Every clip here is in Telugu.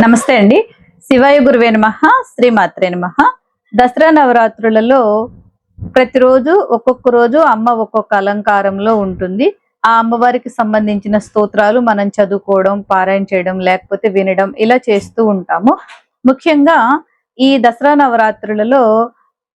నమస్తే అండి. శివాయ గురువే నమ శ్రీమాత్రే నమ. దసరా నవరాత్రులలో ప్రతిరోజు ఒక్కొక్క రోజు అమ్మ ఒక్కొక్క అలంకారంలో ఉంటుంది. ఆ అమ్మవారికి సంబంధించిన స్తోత్రాలు మనం చదువుకోవడం పారాయణ చేయడం లేకపోతే వినడం ఇలా చేస్తూ ఉంటాము. ముఖ్యంగా ఈ దసరా నవరాత్రులలో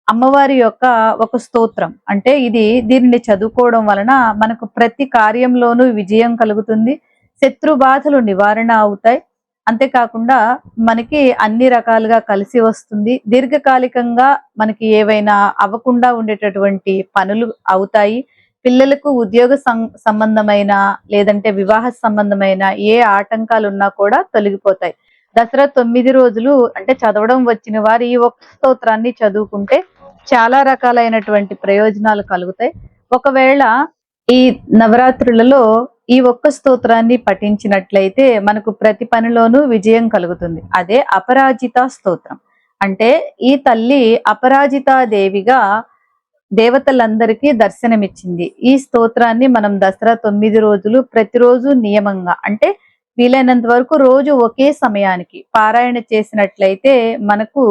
అమ్మవారి యొక్క ఒక స్తోత్రం అంటే ఇది దీనిని చదువుకోవడం వలన మనకు ప్రతి కార్యంలోనూ విజయం కలుగుతుంది. శత్రు బాధలు నివారణ అవుతాయి. అంతేకాకుండా మనకి అన్ని రకాలుగా కలిసి వస్తుంది. దీర్ఘకాలికంగా మనకి ఏవైనా అవ్వకుండా ఉండేటటువంటి పనులు అవుతాయి. పిల్లలకు ఉద్యోగ సం- సంబంధమైన లేదంటే వివాహ సంబంధమైన ఏ ఆటంకాలు ఉన్నా కూడా తొలగిపోతాయి. దసరా తొమ్మిది రోజులు అంటే చదవడం వచ్చిన వారు ఈ ఒక్క స్తోత్రాన్ని చదువుకుంటే చాలా రకాలైనటువంటి ప్రయోజనాలు కలుగుతాయి. ఒకవేళ ఈ నవరాత్రులలో ఈ ఒక్క స్తోత్రాన్ని పఠించినట్లయితే మనకు ప్రతి పనిలోనూ విజయం కలుగుతుంది. అదే అపరాజిత స్తోత్రం. అంటే ఈ తల్లి అపరాజితా దేవిగా దేవతలందరికీ దర్శనమిచ్చింది. ఈ స్తోత్రాన్ని మనం దసరా తొమ్మిది రోజులు ప్రతిరోజు నియమంగా అంటే వీలైనంత వరకు రోజు ఒకే సమయానికి పారాయణ చేసినట్లయితే మనకు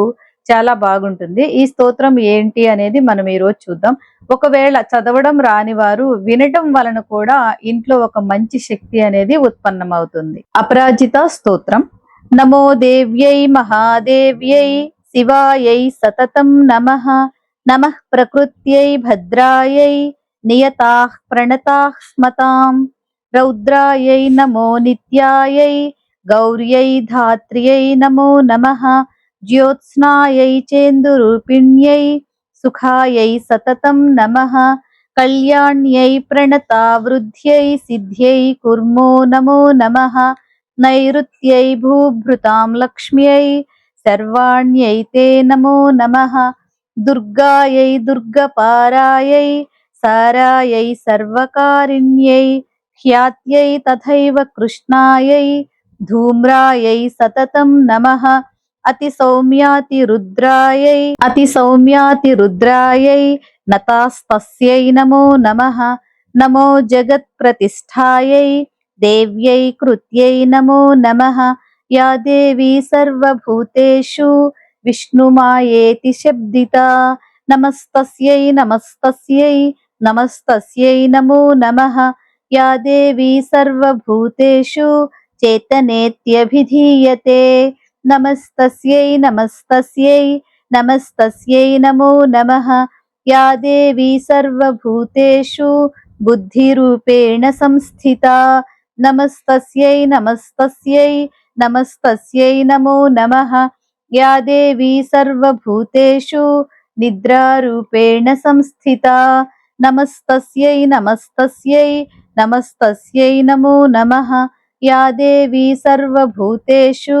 చాలా బాగుంటుంది. ఈ స్తోత్రం ఏంటి అనేది మనం ఈ రోజు చూద్దాం. ఒకవేళ చదవడం రాని వారు వినటం వలన కూడా ఇంట్లో ఒక మంచి శక్తి అనేది ఉత్పన్నమవుతుంది. అపరాజిత స్తోత్రం. నమో దేవ్యై మహాదేవ్యై శివాయై సతతం నమః. నమః ప్రకృత్యై భద్రాయై నియతా ప్రణతా స్మతాం. రౌద్రాయై నమో నిత్యాయై గౌర్యై ధాత్ర్యై నమో నమః. జ్యోత్స్నాయై చేందురూపిణ్యై సుఖాయై సతతం నమః కళ్యాణ్యై ప్రణతావృద్ధ్యై సిద్ధ్యై కుర్మో నమో నమః నైరుత్యై భూభృతాం లక్ష్మ్యై సర్వాణ్యై తే నమో నమః దుర్గాయై దుర్గపారాయై సారాయై సర్వకారిణ్యై హ్యాత్యై తథైవ కృష్ణాయై ధూమ్రాయై సతతం నమః అతి సౌమ్యాతి రుద్రాయై అతి సౌమ్యాతి రుద్రాయై నతాస్తస్యై నమో నమ నమో జగత్ ప్రతిష్టాయై దేవ్యై కృత్యై నమో నమ యా దేవి సర్వభూతేషు విష్ణుమాయేతి శబ్దిత నమస్తస్యై నమస్తస్యై నమస్తస్యై నమో నమ యా దేవి సర్వభూతేషు చేతనేత్యభిధీయతే. నమస్తస్యై నమస్తస్యై నమస్తస్యై నమో నమ యా దేవీ సర్వభూతేషు బుద్ధిరూపేణ సంస్థిత నమస్తస్యై నమస్తస్యై నమస్తస్యై నమో నమ యా దేవీ సర్వభూతేషు నిద్రారూపేణ సంస్థిత నమస్తస్యై నమస్తస్యై నమస్తస్యై నమో నమ యా దేవీ సర్వభూతేషు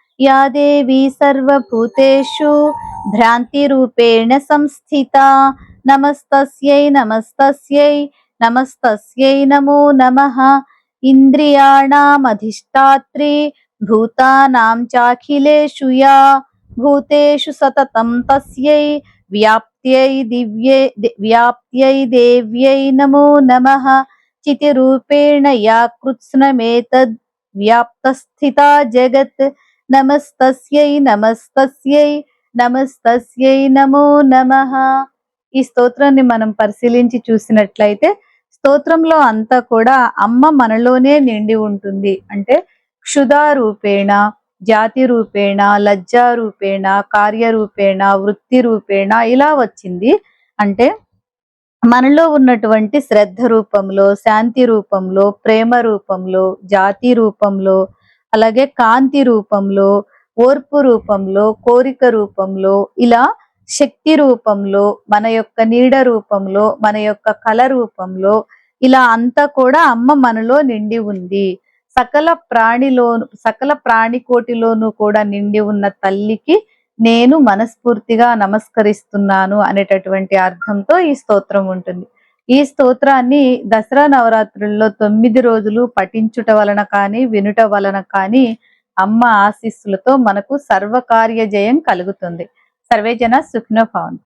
या देवी सर्वभूतेषु भ्रान्तिरूपेण संस्थिता। नमस्तस्यै नमस्तस्यै नमस्तस्यै नमो नमः। इन्द्रियाणामधिष्ठात्री, भूतानां चाखिलेषु या। भूतेषु सततं तस्यै, व्याप्त्यै दिव्ये व्याप्त्यै देव्यै नमो नमः। चितिरूपेण या कृत्स्नमेतद् व्याप्तस्थिता जगत्। నమస్తస్యై నమస్తస్యై నమస్తస్యై నమో నమ. ఈ స్తోత్రాన్ని మనం పరిశీలించి చూసినట్లయితే స్తోత్రంలో అంతా కూడా అమ్మ మనలోనే నిండి ఉంటుంది. అంటే క్షుధారూపేణ జాతి రూపేణ లజ్జారూపేణ కార్యరూపేణ వృత్తి రూపేణ ఇలా వచ్చింది. అంటే మనలో ఉన్నటువంటి శ్రద్ధ రూపంలో శాంతి రూపంలో ప్రేమ రూపంలో జాతి రూపంలో అలాగే కాంతి రూపంలో ఓర్పు రూపంలో కోరిక రూపంలో ఇలా శక్తి రూపంలో మన యొక్క నీడ రూపంలో మన యొక్క కళ రూపంలో ఇలా అంతా కూడా అమ్మ మనలో నిండి ఉంది. సకల ప్రాణిలోను సకల ప్రాణికోటిలోనూ కూడా నిండి ఉన్న తల్లికి నేను మనస్ఫూర్తిగా నమస్కరిస్తున్నాను అనేటటువంటి అర్థంతో ఈ స్తోత్రం ఉంటుంది. ఈ స్తోత్రాన్ని దసరా నవరాత్రుల్లో తొమ్మిది రోజులు పఠించుట వలన కానీ వినుట వలన కానీ అమ్మ ఆశీస్సులతో మనకు సర్వకార్య జయం కలుగుతుంది. సర్వేజన సుఖ్నో భవంతు.